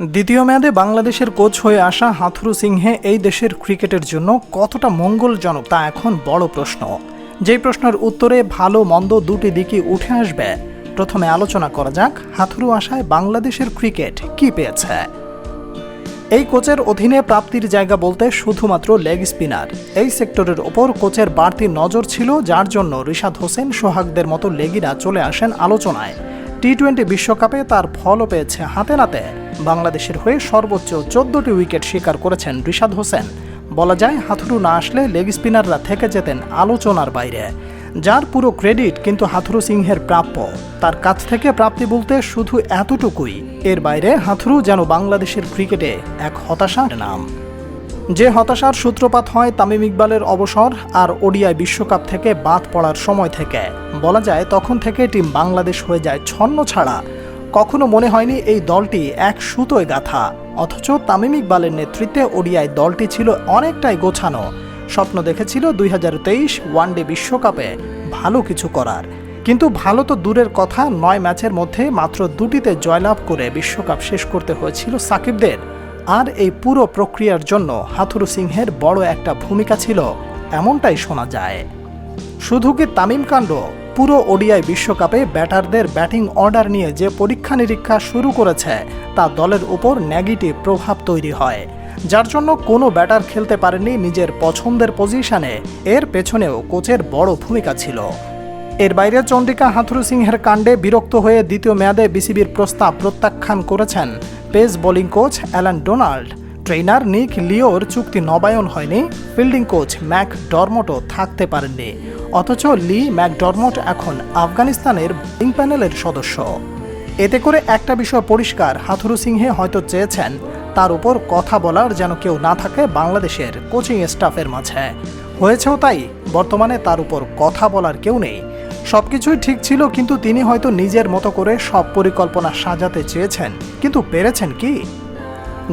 দ্বিতীয় মেয়াদে বাংলাদেশের কোচ হয়ে আসা হাথুরু সিংহে এই দেশের ক্রিকেটের জন্য কতটা মঙ্গলজনক তা এখন বড় প্রশ্ন। যেই প্রশ্নের উত্তরে ভালো, মন্দ দুটি দিকই উঠে আসবে। প্রথমে আলোচনা করা যাক হাথুরু আসায় বাংলাদেশের ক্রিকেট কি পেয়েছে। এই কোচের অধীনে প্রাপ্তির জায়গা বলতে শুধুমাত্র লেগ স্পিনার। এই সেক্টরের ওপর কোচের বাড়তি নজর ছিল, যার জন্য রিশাদ হোসেন সোহাগদের মতো লেগিরা চলে আসেন আলোচনায়। টি টোয়েন্টি বিশ্বকাপে তার ফলও পেয়েছে হাতে নাতে। বাংলাদেশের হয়ে সর্বোচ্চ চোদ্দটি উইকেট শিকার করেছেন রিশাদ হোসেন। বলা যায়, হাথুরু না আসলে লেগ স্পিনাররা থেকে যেতেন আলোচনার বাইরে। যার পুরো ক্রেডিট কিন্তু হাথুরু সিংহের প্রাপ্য। তার কাছ থেকে প্রাপ্তি বলতে শুধু এতটুকুই। এর বাইরে হাথুরু যেন বাংলাদেশের ক্রিকেটে এক হতাশার নাম। যে হতাশার সূত্রপাত হয় তামিম ইকবালের অবসর আর ওডিআই বিশ্বকাপ থেকে বাদ পড়ার সময় থেকে। বলা যায় তখন থেকে টিম বাংলাদেশ হয়ে যায় ছন্ন ছাড়া। কখনো মনে হয়নি এই দলটি এক সুতোয় গাথা। অথচ তামিম ইকবালের নেতৃত্বে ওডিআই দলটি ছিল অনেকটাই গোছানো। স্বপ্ন দেখেছিল দুই হাজার তেইশ ওয়ানডে বিশ্বকাপে ভালো কিছু করার। কিন্তু ভালো তো দূরের কথা, নয় ম্যাচের মধ্যে মাত্র দুটিতে জয়লাভ করে বিশ্বকাপ শেষ করতে হয়েছিল সাকিবদের। আর এই পুরো প্রক্রিয়ার জন্য হাথুরু সিংহের বড় একটা ভূমিকা ছিল, এমনটাই শোনা যায়। শুধু কি তামিম কাণ্ড, পুরো ওডিআই বিশ্বকাপে ব্যাটারদের ব্যাটিং অর্ডার নিয়ে যে পরীক্ষা নিরীক্ষা শুরু করেছে, তা দলের উপর নেগেটিভ প্রভাব তৈরি হয়। যার জন্য কোনো ব্যাটার খেলতে পারেনি নিজের পছন্দের পজিশনে, এর পেছনেও কোচের বড় ভূমিকা ছিল। এর বাইরে চন্ডিকা হাথুরু সিংহের কাণ্ডে বিরক্ত হয়ে দ্বিতীয় মেয়াদে বিসিবির প্রস্তাব প্রত্যাখ্যান করেছেন pace bowling coach Allan Donald, trainer Nick লিওর চুক্তি নবায়ন হয়নি, ফিল্ডিং কোচ ম্যাক ডরমটও থাকতে পারেননি, অথচ লি ম্যাক ডরমট এখন আফগানিস্তানের বোলিং প্যানেলের সদস্য। এতে করে একটা বিষয় পরিষ্কার, হাথুরু সিংহে হয়তো চেয়েছেন, তার উপর কথা বলার যেন কেউ না থাকে বাংলাদেশের কোচিং স্টাফের মাঝে। হয়েছেও তাই, বর্তমানে তার উপর কথা বলার কেউ নেই। সবকিছুই ঠিক ছিল, কিন্তু তিনি হয়তো নিজের মতো করে সব পরিকল্পনা সাজাতে চেয়েছেন। কিন্তু পেরেছেন কি?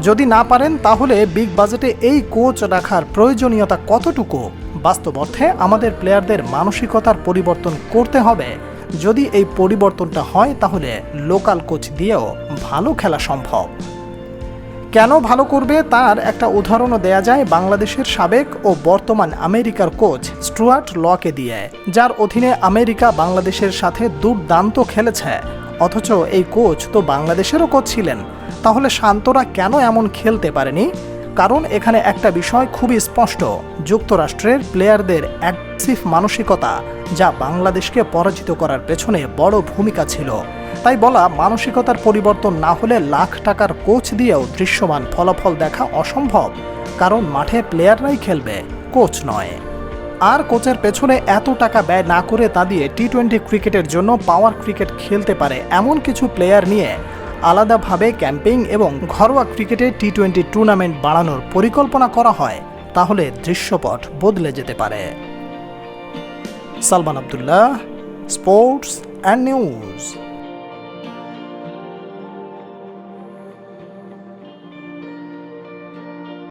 যদি না পারেন, তাহলে বিগ বাজেটে এই কোচ রাখার প্রয়োজনীয়তা কতটুকু? বাস্তব অর্থে আমাদের প্লেয়ারদের মানসিকতার পরিবর্তন করতে হবে। যদি এই পরিবর্তনটা হয়, তাহলে লোকাল কোচ দিয়েও ভালো খেলা সম্ভব। কেন ভালো করবে তার একটা উদাহরণও দেয়া যায় বাংলাদেশের সাবেক ও বর্তমান আমেরিকার কোচ স্টুয়ার্ট লকে দিয়ে, যার অধীনে আমেরিকা বাংলাদেশের সাথে দুর্দান্ত খেলেছে। অথচ এই কোচ তো বাংলাদেশেরও কোচ ছিলেন। তাহলে শান্তরা কেন এমন খেলতে পারেনি? কারণ এখানে একটা বিষয় খুবই স্পষ্ট, যুক্তরাষ্ট্রের প্লেয়ারদের অ্যাগ্রেসিভ মানসিকতা, যা বাংলাদেশকে পরাজিত করার পেছনে বড় ভূমিকা ছিল। তাই বলা মানসিকতার পরিবর্তন না হলে লাখ টাকার কোচ দিয়েও দৃশ্যমান ফলাফল দেখা অসম্ভব। কারণ মাঠে প্লেয়াররাই খেলবে, কোচ নয়। আর কোচের পেছনে এত টাকা ব্যয় না করে তা দিয়ে টি টোয়েন্টি ক্রিকেটের জন্য পাওয়ার ক্রিকেট খেলতে পারে এমন কিছু প্লেয়ার নিয়ে আলাদাভাবে ক্যাম্পিং এবং ঘরোয়া ক্রিকেটে টি টোয়েন্টি টুর্নামেন্ট বাড়ানোর পরিকল্পনা করা হয়, তাহলে দৃশ্যপট বদলে যেতে পারে। Salman Abdullah, sports and news.